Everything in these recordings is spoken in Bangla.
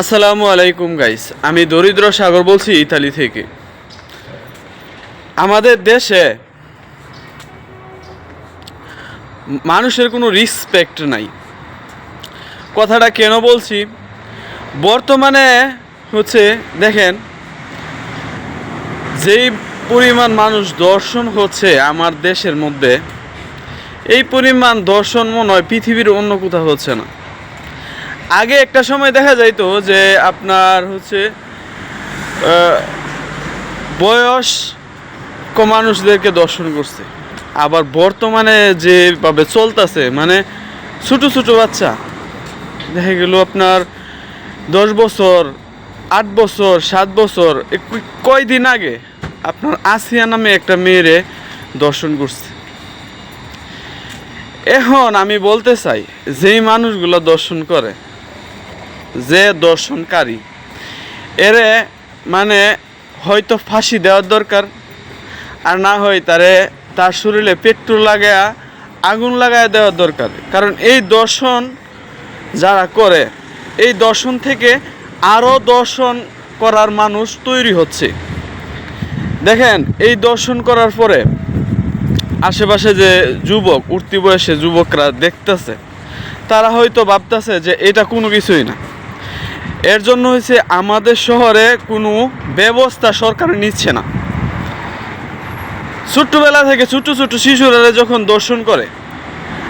আসসালামু আলাইকুম গাইস আমি দরিদ্র সাগর বলছি ইতালি থেকে। আমাদের দেশে মানুষের কোনো রিসপেক্ট নাই। কথাটা কেন বলছি? বর্তমানে হচ্ছে, দেখেন, যেই পরিমাণ মানুষ দর্শন হচ্ছে আমার দেশের মধ্যে, এই পরিমাণ দর্শন মনে হয় পৃথিবীর অন্য কোথাও হচ্ছে না। আগে একটা সময় দেখা যাইতো যে আপনার হচ্ছে বয়স মানুষদেরকে দর্শন করছে। আবার বর্তমানে যেভাবে চলতেছে মানে ছোটো ছোটো বাচ্চা, দেখা গেল আপনার দশ বছর, আট বছর, সাত বছর কয়দিন আগে আপনার আসিয়া নামে একটা মেয়েরে দর্শন করছে। এখন আমি বলতে চাই, যেই মানুষগুলো দর্শন করে যে দর্শনকারী, এরে মানে হয়তো ফাঁসি দেওয়ার দরকার, আর না হয় তারে তার শরীরে পেট্রোল লাগায়া, আগুন লাগায় দেওয়ার দরকার। কারণ এই দর্শন যারা করে, এই দর্শন থেকে আরও দর্শন করার মানুষ তৈরি হচ্ছে। দেখেন, এই দর্শন করার পরে আশেপাশে যে যুবক, উঠতি বয়সে যুবকরা দেখতেছে, তারা হয়তো ভাবতেছে যে এটা কোনো কিছুই না। এর জন্য হচ্ছে আমাদের শহরে কোনো ব্যবস্থা সরকার নিচ্ছে না। ছোট্টবেলা থেকে ছোট ছোট শিশুরা যখন দর্শন করে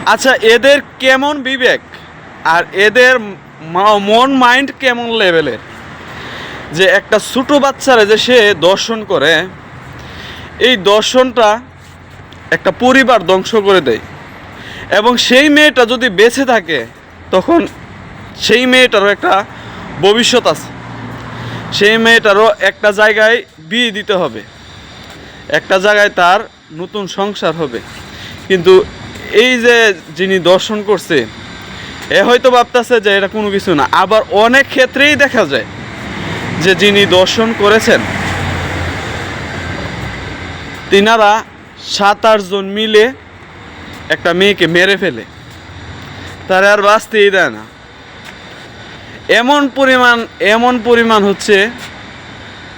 আচ্ছা এদের কেমন বিবেক? আর এদের মন, মাইন্ড কেমন লেভেলের? যে একটা ছোট বাচ্চারা যে সে দর্শন করে, এই দর্শনটা একটা পরিবার ধ্বংস করে দেয়। এবং সেই মেয়েটা যদি বেঁচে থাকে, তখন সেই মেয়েটারও একটা ভবিষ্যৎ আছে। সেই মেয়েটারও একটা জায়গায় বিয়ে দিতে হবে। একটা জায়গায় তার নতুন সংসার হবে। কিন্তু এই যে যিনি দর্শন করছে, এ হয়তো ভাবতেছে যে এটা কোনো কিছু না। আবার অনেক ক্ষেত্রেই দেখা যায় যে যিনি দর্শন করেছেন, তিনারা সাত আটজন মিলে একটা মেয়েকে মেরে ফেলে। তারা আর বাঁচতেই দেয় না। এমন পরিমাণ এমন পরিমাণ হচ্ছে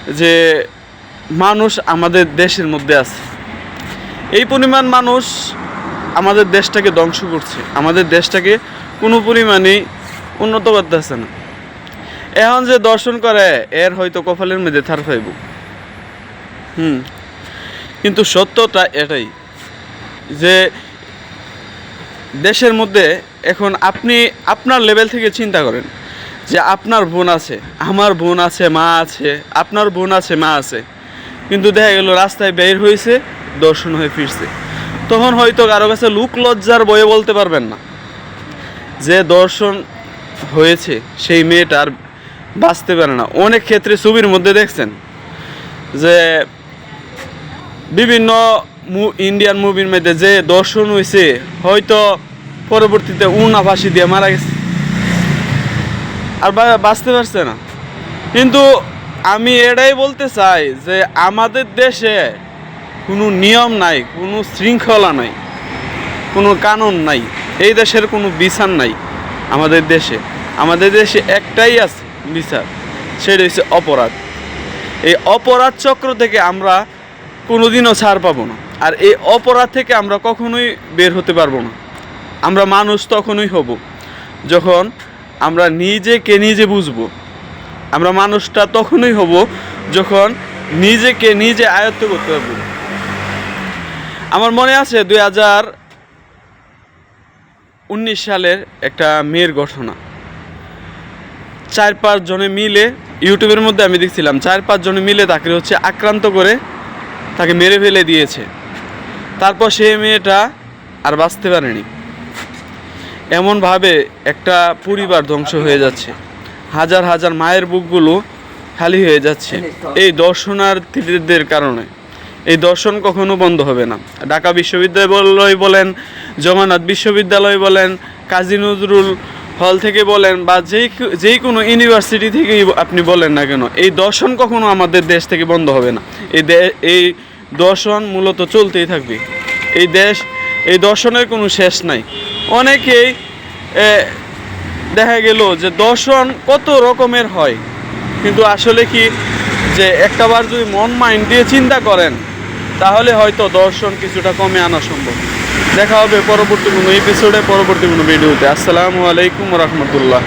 যে মানুষ আমাদের দেশের মধ্যে আছে। এই পরিমাণ মানুষ আমাদের দেশটাকে ধ্বংস করছে। আমাদের দেশটাকে কোনো পরিমাণেই উন্নত করতে করতেছে না। এখন যে দর্শন করে, এর হয়তো কপালের মধ্যে থার পাইব হুম। কিন্তু সত্যটা এটাই যে দেশের মধ্যে এখন আপনি আপনার লেভেল থেকে চিন্তা করেন। যে আপনার বোন আছে, আমার বোন আছে, মা আছে, আপনার বোন আছে, মা আছে। কিন্তু দেখা গেল রাস্তায় বের হয়েছে দর্শন হয়ে ফিরছে। তখন হয়তো কারও কাছে লুক লজ্জার বয়ে বলতে পারবেন না। যে দর্শন হয়েছে, সেই মেয়েটা আর বাঁচতে পারে না। অনেক ক্ষেত্রে ছবির মধ্যে দেখছেন যে বিভিন্ন ইন্ডিয়ান মুভির মধ্যে যে দর্শন হয়েছে হয়তো পরবর্তীতে উনা ফাঁসি দিয়ে মারা গেছে। আর বাঁচতে পারছে না। কিন্তু আমি এটাই বলতে চাই যে আমাদের দেশে কোনো নিয়ম নাই, কোনো শৃঙ্খলা নাই, কোনো কানুন নাই, এই দেশের কোনো বিচার নাই আমাদের দেশে। আমাদের দেশে একটাই আছে বিচার, সেটা হচ্ছে অপরাধ। এই অপরাধ চক্র থেকে আমরা কোনোদিনও ছাড় পাবো না, আর এই অপরাধ থেকে আমরা কখনোই বের হতে পারব না। আমরা মানুষ তখনই হব যখন আমরা নিজেকে নিজে বুঝব। আমরা মানুষটা তখনই হব যখন নিজেকে নিজে আয়ত্ত করতে পারব। আমার মনে আছে দুই হাজার উনিশ সালের একটা মেয়ের ঘটনা। চার পাঁচ জনে মিলে ইউটিউবের মধ্যে আমি দেখছিলাম চার পাঁচ জনে মিলে তাকে হচ্ছে আক্রান্ত করে তাকে মেরে ফেলে দিয়েছে। তারপর সেই মেয়েটা আর বাঁচতে পারেনি। এমনভাবে একটা পরিবার ধ্বংস হয়ে যাচ্ছে। হাজার হাজার মায়ের বুকগুলো খালি হয়ে যাচ্ছে এই দর্শনার্থীদের কারণে। এই দর্শন কখনো বন্ধ হবে না। ঢাকা বিশ্ববিদ্যালয় বলেন জগন্নাথ বিশ্ববিদ্যালয় বলেন, কাজী নজরুল হল থেকে বলেন, বা যেই যেই কোনো ইউনিভার্সিটি থেকেই আপনি বলেন না কেন, এই দর্শন কখনো আমাদের দেশ থেকে বন্ধ হবে না। এই এই দর্শন মূলত চলতেই থাকবে। এই দেশ, এই দর্শনের কোনো শেষ নাই। অনেকেই দেখা গেল যে দর্শন কত রকমের হয়। কিন্তু আসলে কি যে একটাবার যদি মন মাইন্ড দিয়ে চিন্তা করেন, তাহলে হয়তো দর্শন কিছুটা কমে আনা সম্ভব। দেখা হবে পরবর্তী কোনো এপিসোডে পরবর্তী কোনো ভিডিওতে আসসালামু আলাইকুম রহমতুল্লাহ।